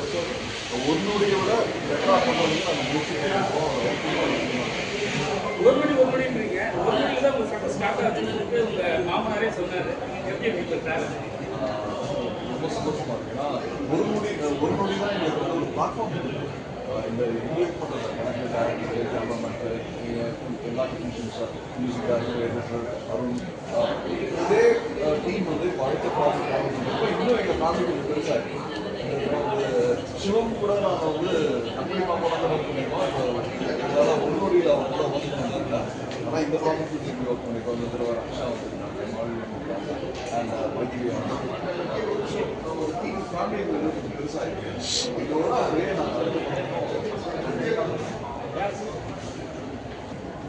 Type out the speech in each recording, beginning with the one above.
ஒரு விட பெட்டராக பண்ணுறதுக்கு நம்ம இருக்கோம் ஒரு மணி ஒரு மணின்றீங்க ஒரு மணிக்கு தான் உங்க சட்டம் ஸ்டார்ட் ஆச்சுன்னு உங்க மாமனாரே சொன்னார். எப்படி வீட்டில் ரொம்ப சந்தோஷமாக இருக்குன்னா ஒரு நொடி ஒரு நொடி தான் எங்களுக்கு வந்து ஒரு பிளாட்ஃபார்ம் இந்த இன்வைட் பண்ணுற கணக்கு டேரக்டர் கேமராமேன்ட்டு எல்லா technicians music director editor Arun இதே டீம் வந்து இப்போ அடுத்த ப்ராஜெக்ட் இன்னும் எங்கள் ஃபேமிலி கொஞ்சம் பெருசாக இருக்குது சிவம் கூட நான் வந்து தமிழ் படம் ஒர்க் பண்ணியிருக்கோம் இப்போ அவங்க கூட ஒர்க் பண்ணியிருக்காங்க ஆனால் இந்த ப்ராஜெக்ட் திருப்பி ஒர்க் பண்ணியிருக்கோம் இந்த தடவை ரக்ஷா அண்ட் ஒரு ஃபேமிலி பெருசாக இருக்குது இதோட அதே நான்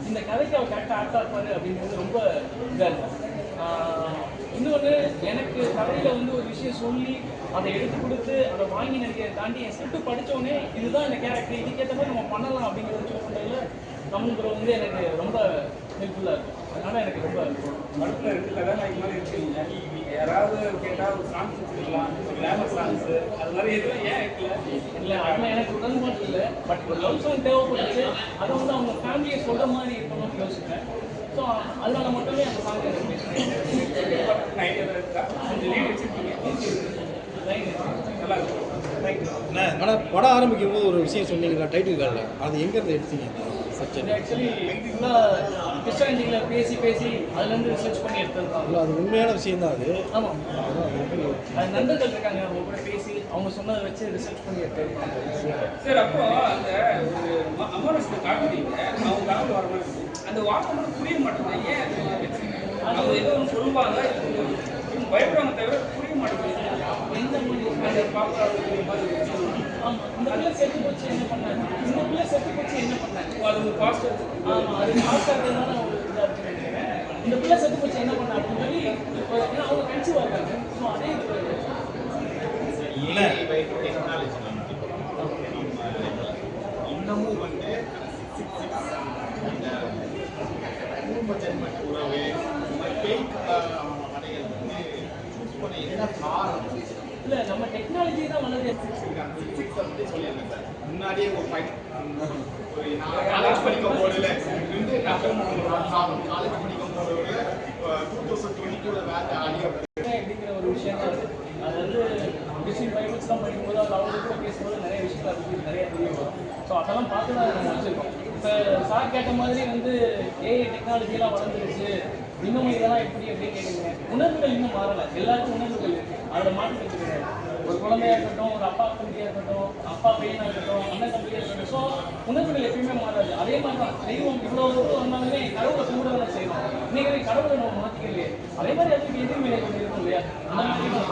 இந்த கதைக்கு அவர் கரெக்டாக ஆக்ட் ஆப்பாரு அப்படிங்கிறது ரொம்ப இதாக இருக்கும். இன்னொன்று எனக்கு கதையில் வந்து ஒரு விஷயம் சொல்லி அதை எடுத்து கொடுத்து அதை வாங்கி நடிக்கிறதை தாண்டி என் ஸ்கிரிப்ட் படித்தோடனே இதுதான் இந்த கேரக்டர் இதுக்கேற்ற மாதிரி நம்ம பண்ணலாம் அப்படிங்கிறத சூஸ் பண்ணுறதுல கமன் வந்து எனக்கு ரொம்ப ஹெல்ப்ஃபுல்லாக இருக்கும் அதனால எனக்கு ரொம்ப படத்துல இருக்கு கதாநாயகி மாதிரி இருக்கீங்க. யாராவது கேட்டா ஒரு சாங்ஸ் வச்சுக்கலாம் கிளாமர் சாங்ஸ் அது மாதிரி எதுவும் ஏன் இருக்கல இல்லை அதில் எனக்கு உடன்பாடு இல்லை. பட் ஒரு லவ் சாங் தேவைப்படுச்சு அதை வந்து அவங்க ஃபேமிலியை சொல்கிற மாதிரி இருக்கணும்னு யோசிப்பேன். ஸோ அதனால மட்டுமே அந்த சாங் ஆனா படம் ஆரம்பிக்கும் போது ஒரு விஷயம் சொன்னீங்களா டைட்டில் கார்டில் அது எங்கேருந்து எடுத்தீங்க? சப்ஜெக்ட் ஆக்சுவலி ஃபுல்லாக பேசி பேசி அதுலேருந்து ரிசர்ச் பண்ணி எடுத்தது இல்லை அது உண்மையான விஷயம் தான் அது ஆமாம் அது நண்பர்கள் இருக்காங்க அவங்க கூட பேசி அவங்க சொன்னதை வச்சு ரிசர்ச் பண்ணி எடுத்தது சார் அப்போ அந்த ஒரு மாதிரி இருக்கு. வார்த்தை மட்டும் புரிய மாட்டேங்குது ஏன் அவங்க ஏதோ ஒன்று சொல்லுவாங்க இவங்க இவங்க தவிர புரிய மாட்டேங்குது எந்த மொழி அந்த பாப்பா இந்த பிள்ளை செத்து போச்சு என்ன பண்ணாங்க? இந்த பிள்ளை செத்து போச்சு என்ன பண்ணாங்க? அது ஒரு பாஸ்டர். ஆமாம் அது பாஸ்டர் தான் இந்த பிள்ளை செத்து போச்சு என்ன பண்ண அப்படின்னு சொல்லி ஏன்னா அவங்க கழிச்சு வர்றாங்க. ஸோ அதே இது இல்லை. இன்னமும் வந்து இந்த குடும்ப உறவு இந்த மாதிரி பேய்க் அடைகள் வந்து சூஸ் பண்ண என்ன காரணம் இல்லை நம்ம டெக்னாலஜி தான் வளருது சிக்ஸ் சிக்ஸ் பற்றி சொல்லியிருந்தேன் சார் முன்னாடியே ஒரு ஃபைட் ஒரு நான் காலேஜ் படிக்கும் போதுல இருந்து நான் காலேஜ் படிக்கும் போது டூ தௌசண்ட் டுவெண்ட்டி டூவில் வேறு ஆடியோ அப்படிங்கிற ஒரு விஷயம் தான் அது அது வந்து டிஸ்ட்ரிக் பைபிள்ஸ்லாம் படிக்கும்போது அது அவங்க கூட பேசும்போது நிறைய விஷயங்கள் அதை பற்றி நிறைய தெரிய வரும் ஸோ அதெல்லாம் பார்த்து தான் நம்ம வச்சுருக்கோம் இப்போ சார் கேட்ட மாதிரி வந்து ஏஐ டெக்னாலஜிலாம் வளர்ந்துருச்சு. இன்னும் இதெல்லாம் எப்படி அப்படின்னு கேட்குறீங்க உணர்வுகள் இன்னும் மாறலை. எல்லாருக்கும் உணர்வுகள் அதில் மாற்றி கிடையாது. ஒரு குழந்தையா இருக்கட்டும் ஒரு அப்பா தம்பியாக இருக்கட்டும் அப்பா பையனாக இருக்கட்டும் அண்ணன் தம்பியாக இருக்கட்டும். ஸோ உணர்வுகள் எப்பயுமே மாறாது. அதே மாதிரி தான் தெய்வம் இவ்வளோ தூரம் வந்தாலுமே கடவுளை கும்பிட தான் செய்யணும் இன்னைக்கு கடவுளை நம்ம மாற்றிக்கலையே அதே மாதிரி அதுக்கு எதிர்மையை ஒன்று இருக்கும் இல்லையா?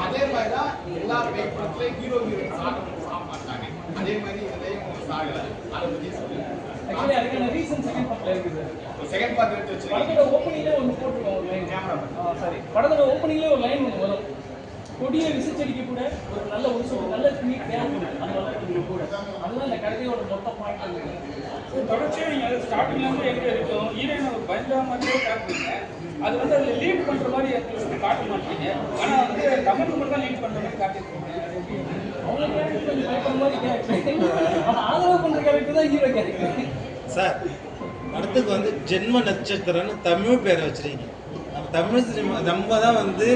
அதே மாதிரி தான். எல்லா பேக் ஹீரோ ஹீரோயின் அதே மாதிரி அதை பற்றி சொல்லுங்க ஆக்சுவலி அதுக்கான ரீசன் செகண்ட் பார்ட்டில் இருக்குது செகண்ட் பார்ட் எடுத்து வச்சிருக்கீங்க. படத்தோட ஓப்பனிங்லேயே ஒன்று போட்டிருக்கோம் ஒரு லைன் கேமரா சாரி படத்தோட ஓப்பனிங்லேயே ஒரு லைன் ஒன்று வரும். கொடியை விசிச்சடிக்க கூட ஒரு நல்ல ஒரு சொல் நல்ல துணி தேவை அது வளர்க்குறது கூட. அதுதான் இந்த கதையோட மொத்த பாயிண்ட் தொடர்ச்சியாக நீங்கள் ஸ்டார்டிங்ல இருந்து எங்கே இருக்கும் ஹீரோயின் ஒரு பயங்கர மாதிரியே காட்டுறீங்க அது வந்து அதில் லீட் பண்ணுற மாதிரி காட்ட மாட்டீங்க. ஆனால் வந்து தமிழ் மட்டும் தான் லீட் பண்ணுற மாதிரி காட்டியிருக்கீங்க. சார் அடுத்துக்கு வந்து ஜென்ம நட்சத்திரம்னு தமிழ் பேரை வச்சிருக்கீங்க. நம்ம தமிழ் சினிமா நம்ம தான் வந்து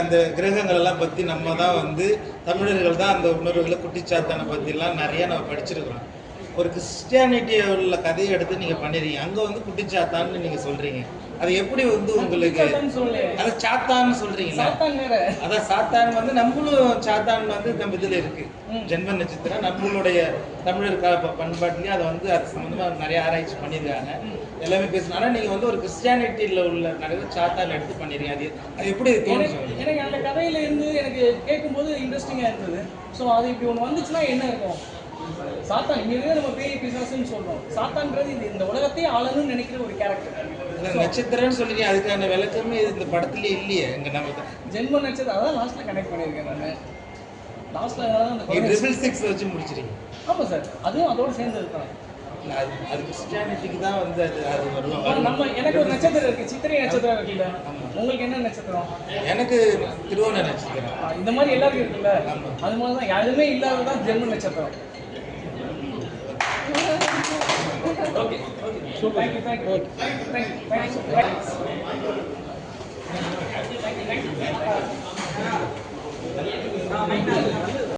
அந்த கிரகங்கள் எல்லாம் பற்றி நம்ம தான் வந்து தமிழர்கள் தான் அந்த உணர்வுகளை குட்டிச்சாத்தனை பற்றிலாம் நிறைய நம்ம படிச்சிருக்கிறோம். ஒரு கிறிஸ்டியானிட்டி உள்ள கதையை எடுத்து நீங்கள் பண்ணிருக்கீங்க. அங்கே வந்து குட்டிச்சாத்தான்னு நீங்கள் சொல்கிறீங்க அது எப்படி வந்து உங்களுக்கு. அது சாத்தான்னு சொல்கிறீங்களா அதான் சாத்தான் வந்து நம்மளும் சாத்தான் வந்து நம்ம இதில் இருக்கு. ம். ஜென்ம நட்சத்திரம் நம்மளுடைய தமிழர் பண்பாட்டிலேயே அதை வந்து அது சம்மந்தமாக நிறைய ஆராய்ச்சி பண்ணியிருக்காங்க. எல்லாமே பேசணும் ஆனால் நீங்கள் வந்து ஒரு கிறிஸ்டியானிட்டியில் உள்ள நிறைய சாத்தான் எடுத்து பண்ணிருக்கீங்க. அது அது எப்படி எனக்கு அந்த கதையில இருந்து எனக்கு கேட்கும்போது இன்ட்ரெஸ்டிங்காக இருந்தது. ஸோ அது இப்படி ஒன்று வந்துச்சுன்னா என்ன இருக்கும்? சாத்தான் இங்கே நம்ம பேய் பிசாசுன்னு சொல்றோம். சாத்தான்றது இது இந்த உலகத்தையே ஆளணும்னு நினைக்கிற ஒரு கேரக்டர் நட்சத்திரம்னு சொல்லிங்க அதுக்கான விளக்கமே இந்த படத்துலயே இல்லையே எங்க நம்ம ஜென்ம நட்சத்திரம் அதான் லாஸ்ட்ல கனெக்ட் பண்ணியிருக்கேன் நான். லாஸ்ட்ல அந்த ட்ரிபிள் சிக்ஸ் வச்சு முடிச்சிருக்கீங்க. ஆமா சார் அதுவும் அதோட சேர்ந்தது தான் அது அது கிறிஸ்டியானிட்டிக்கு தான் வந்து அது அது வரும் நம்ம எனக்கு ஒரு நட்சத்திரம் இருக்கு சித்திரை நட்சத்திரம் இருக்குல்ல. உங்களுக்கு என்ன நட்சத்திரம்? எனக்கு திருவோண நட்சத்திரம். இந்த மாதிரி எல்லாருக்கும் இருக்குல்ல. அது மாதிரி தான் யாருமே இல்லாததான் ஜென்ம நட்சத்திரம். Okay. Okay. Super. Thank you. Thank you. Okay. Thank you. Thank you. Thank you. Thanks. Thank you. Thank you. Thank you.